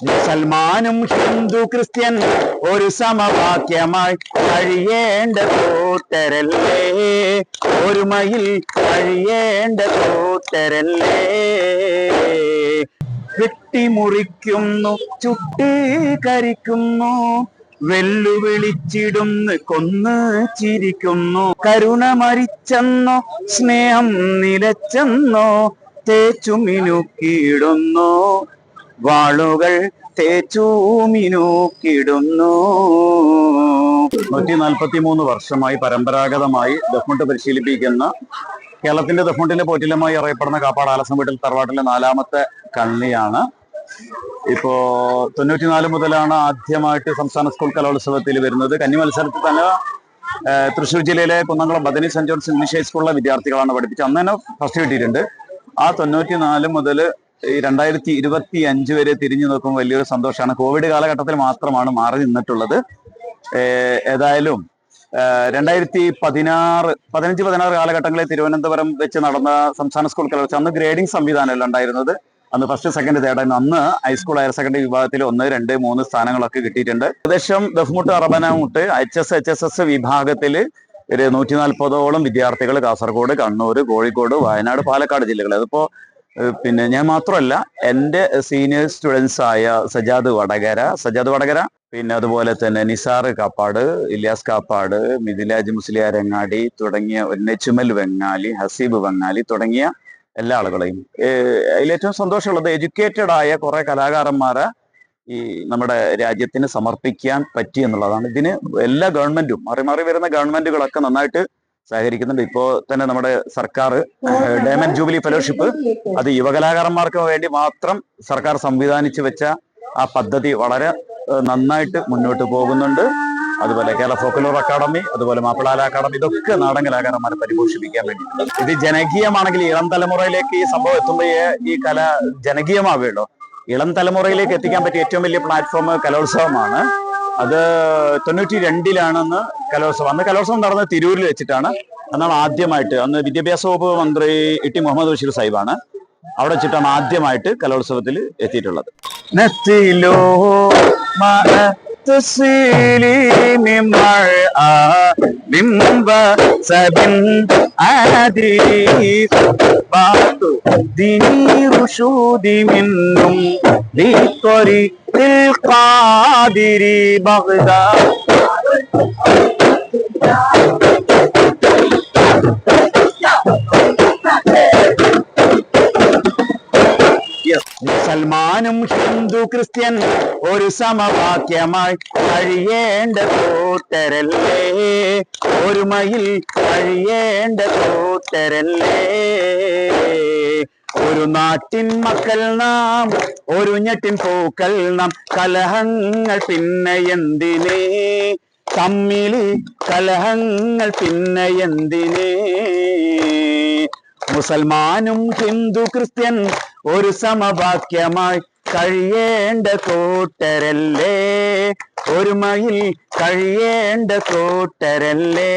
മുസൽമാനും Hindu Christian ഒരു സമവാക്യമായി കഴിയേണ്ട കൂട്ടരല്ലേ ഒരുമയിൽ കഴിയേണ്ട കൂട്ടരല്ലേ വെട്ടിമുറിക്കുന്നു ചുട്ടി കരിക്കുന്നു വെല്ലുവിളിച്ചിടുന്ന് കൊന്ന് ചിരിക്കുന്നു. കരുണ മരിച്ചെന്നോ സ്നേഹം നിലച്ചെന്നോ തേച്ചു മിനുക്കിയിടുന്നു വാളുകൾ തേച്ചു മിനുക്കിടുന്നു നൂറ്റി നാൽപ്പത്തി മൂന്ന് വർഷമായി പരമ്പരാഗതമായി ദഫ്മുട്ട് പരിശീലിപ്പിക്കുന്ന കേരളത്തിന്റെ ദഫ്മുട്ടിലെ പോറ്റിലമായി അറിയപ്പെടുന്ന കാപ്പാട് ആലസം വീട്ടിൽ തറവാട്ടിലെ നാലാമത്തെ കണ്ണിയാണ്. ഇപ്പോ തൊണ്ണൂറ്റിനാല് മുതലാണ് ആദ്യമായിട്ട് സംസ്ഥാന സ്കൂൾ കലോത്സവത്തിൽ വരുന്നത്. കന്നി മത്സരത്തിൽ തന്നെ തൃശ്ശൂർ ജില്ലയിലെ Kunnamkulam Bethany saint John's English ഹൈസ്കൂളിലെ വിദ്യാർത്ഥികളാണ് പഠിപ്പിച്ചത്. അന്ന് തന്നെ ഫസ്റ്റ് കിട്ടിയിട്ടുണ്ട്. ആ തൊണ്ണൂറ്റിനാല് മുതൽ ഈ രണ്ടായിരത്തി ഇരുപത്തി അഞ്ച് വരെ തിരിഞ്ഞു നോക്കുമ്പോൾ വലിയൊരു സന്തോഷമാണ്. കോവിഡ് കാലഘട്ടത്തിൽ മാത്രമാണ് മാറി നിന്നിട്ടുള്ളത്. ഏതായാലും രണ്ടായിരത്തി പതിനാറ് പതിനഞ്ച് പതിനാറ് കാലഘട്ടങ്ങളിൽ തിരുവനന്തപുരം വെച്ച് നടന്ന സംസ്ഥാന സ്കൂൾ കലോത്സവം അന്ന് ഗ്രേഡിംഗ് സംവിധാനമല്ല ഉണ്ടായിരുന്നത്. അന്ന് ഫസ്റ്റ് സെക്കൻഡ് തേർഡ് അന്ന് ഹൈസ്കൂൾ ഹയർ സെക്കൻഡറി വിഭാഗത്തിൽ ഒന്ന് രണ്ട് മൂന്ന് സ്ഥാനങ്ങളൊക്കെ കിട്ടിയിട്ടുണ്ട്. ഏകദേശം Duffmuttu Arabanamuttu H S H S S വിഭാഗത്തിൽ ഒരു നൂറ്റി നാൽപ്പതോളം വിദ്യാർത്ഥികൾ കാസർഗോഡ് കണ്ണൂർ കോഴിക്കോട് വയനാട് പാലക്കാട് ജില്ലകൾ അതിപ്പോ പിന്നെ ഞാൻ മാത്രമല്ല എന്റെ സീനിയർ സ്റ്റുഡൻസ് ആയ സജാദ് വടകര സജാദ് വടകര പിന്നെ അതുപോലെ തന്നെ നിസാർ കാപ്പാട് ഇലിയാസ് കാപ്പാട് മിഥിലാജ് മുസ്ലിയാരങ്ങാടി തുടങ്ങിയ നെച്ചുമൽ വെങ്ങാലി ഹസീബ് വെങ്ങാലി തുടങ്ങിയ എല്ലാ ആളുകളെയും. അതിലേറ്റവും സന്തോഷമുള്ളത് എഡ്യൂക്കേറ്റഡ് ആയ കുറെ കലാകാരന്മാരെ ഈ നമ്മുടെ രാജ്യത്തിന് സമർപ്പിക്കാൻ പറ്റി എന്നുള്ളതാണ്. ഇതിന് എല്ലാ ഗവൺമെന്റും മാറി മാറി വരുന്ന ഗവൺമെന്റുകളൊക്കെ നന്നായിട്ട് സഹകരിക്കുന്നുണ്ട്. ഇപ്പോ തന്നെ നമ്മുടെ സർക്കാർ ഡയമണ്ട് ജൂബിലി ഫെലോഷിപ്പ് അത് യുവകലാകാരന്മാർക്ക് വേണ്ടി മാത്രം സർക്കാർ സംവിധാനിച്ചു വെച്ച ആ പദ്ധതി വളരെ നന്നായിട്ട് മുന്നോട്ട് പോകുന്നുണ്ട്. അതുപോലെ കേരള ഫോക്കലോർ അക്കാദമി അതുപോലെ മാപ്പിളാല അക്കാദമി ഇതൊക്കെ നാടൻ കലാകാരന്മാരെ പരിപോഷിപ്പിക്കാൻ വേണ്ടിയിട്ടുണ്ട്. ഇത് ജനകീയമാണെങ്കിൽ ഇളം തലമുറയിലേക്ക് ഈ സംഭവം എത്തുമ്പോഴേ ഈ കല ജനകീയമാവുകയുള്ളൂ. ഇളം തലമുറയിലേക്ക് എത്തിക്കാൻ പറ്റിയ ഏറ്റവും വലിയ പ്ലാറ്റ്ഫോം കലോത്സവമാണ്. അത് തൊണ്ണൂറ്റി രണ്ടിലാണെന്ന് കലോത്സവം. അന്ന് കലോത്സവം നടന്നത് തിരൂരിൽ വെച്ചിട്ടാണ്. അന്നാണ് ആദ്യമായിട്ട്. അന്ന് വിദ്യാഭ്യാസ വകുപ്പ് മന്ത്രി ഇ മുഹമ്മദ് ബഷീർ സാഹിബാണ് അവിടെ വെച്ചിട്ടാണ് ആദ്യമായിട്ട് കലോത്സവത്തിൽ എത്തിയിട്ടുള്ളത്. التسليم مرأة من بسب عديد بعض دين رشود منهم للطريق القادر بغداد മുസൽമാനും ഹിന്ദു ക്രിസ്ത്യൻ ഒരു സമവാക്യമായി കഴിയേണ്ട കൂട്ടരല്ലേ ഒരുമയിൽ കഴിയേണ്ട കൂട്ടരല്ലേ ഒരു നാട്ടിൻ മക്കൾ നാം ഒരു ഞെട്ടിൻ പൂക്കൾ നാം കലഹങ്ങൾ പിന്നെ എന്തിനേ? തമ്മിലി കലഹങ്ങൾ പിന്നെ എന്തിനേ? മുസൽമാനും ഹിന്ദു ക്രിസ്ത്യൻ ഒരു സമവാക്യമായി കഴിയേണ്ട കൂട്ടരല്ലേ ഒരുമയിൽ കഴിയേണ്ട കൂട്ടരല്ലേ